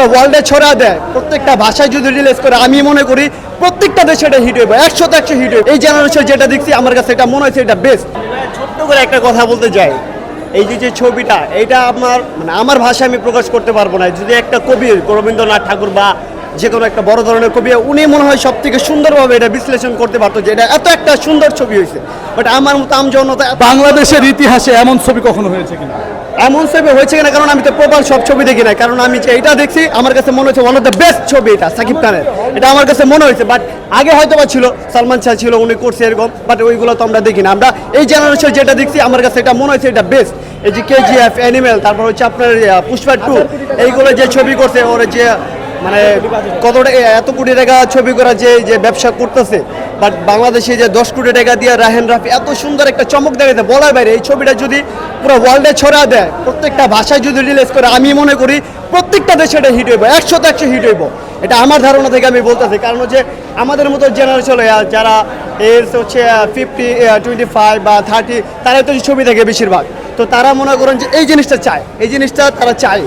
পুরো ওয়ার্ল্ডে ছড়া দেয়। প্রত্যেকটা ভাষায় যদি রিলিজ করে আমি মনে করি প্রত্যেকটা দেশে এটা হিট হইব একশোতে একশো হিট হইব। এই জেনারেশন যেটা দেখছি আমার কাছে এটা মনে হয়েছে এটা বেস্ট ছোট্ট করে একটা কথা বলতে চাই। এই যে যে ছবিটা এটা আমার মানে আমার ভাষায় আমি প্রকাশ করতে পারব না। যদি একটা কবি রবীন্দ্রনাথ ঠাকুর বা যে কোনো একটা বড় ধরনের কবি উনি মনে হয় সব থেকে সুন্দরভাবে এটা বিশ্লেষণ করতে পারতো যে এটা এত একটা সুন্দর ছবি হয়েছে। বাট আমার মতো আম জনতা এত- বাংলাদেশের ইতিহাসে এমন ছবি কখনো হয়েছে কিনা? এমন ছবি হয়েছে কিনা কারণ আমি তো প্রপার সব ছবি দেখি না কারণ আমি যে এটা দেখছি আমার কাছে মনে হচ্ছে ওয়ান অফ দ্য বেস্ট ছবি এটা সাকিব খানের। এটা আমার কাছে মনে হয়েছে বাট আগে হয়তো বা ছিল সালমান শাহ ছিল উনি করছে এরকম বাট ওইগুলো তো আমরা দেখি না। আমরা এই জেনারেশন যেটা দেখছি আমার কাছে এটা মনে হয়েছে এটা বেস্ট এই যে কেজিএফ অ্যানিমেল তারপর হচ্ছে আপনার পুষ্পা টু এইগুলো যে ছবি করছে ওরা যে মানে কত এত কোটি টাকা ছবি করা যে যে ব্যবসা করতেছে বাট বাংলাদেশে যে দশ কোটি টাকা দিয়ে রাহেন রাফি এত সুন্দর একটা চমক দেখাতে বলার বাইরে এই ছবিটা যদি পুরো ওয়ার্ল্ডে ছড়া দেয়, প্রত্যেকটা ভাষায় যদি রিলিজ করে, আমি মনে করি প্রত্যেকটা দেশে এটা হিট হইব, একশোতে একশো হিট হইব। এটা আমার ধারণা থেকে আমি বলতেছি, কারণ হচ্ছে আমাদের মতো জেনারেশন যারা এজ হচ্ছে ফিফটি টোয়েন্টি ফাইভ বা থার্টি তারা তো ছবি দেখে বেশিরভাগ। তো তারা মনে করেন যে এই জিনিসটা চায়, এই জিনিসটা তারা চায়।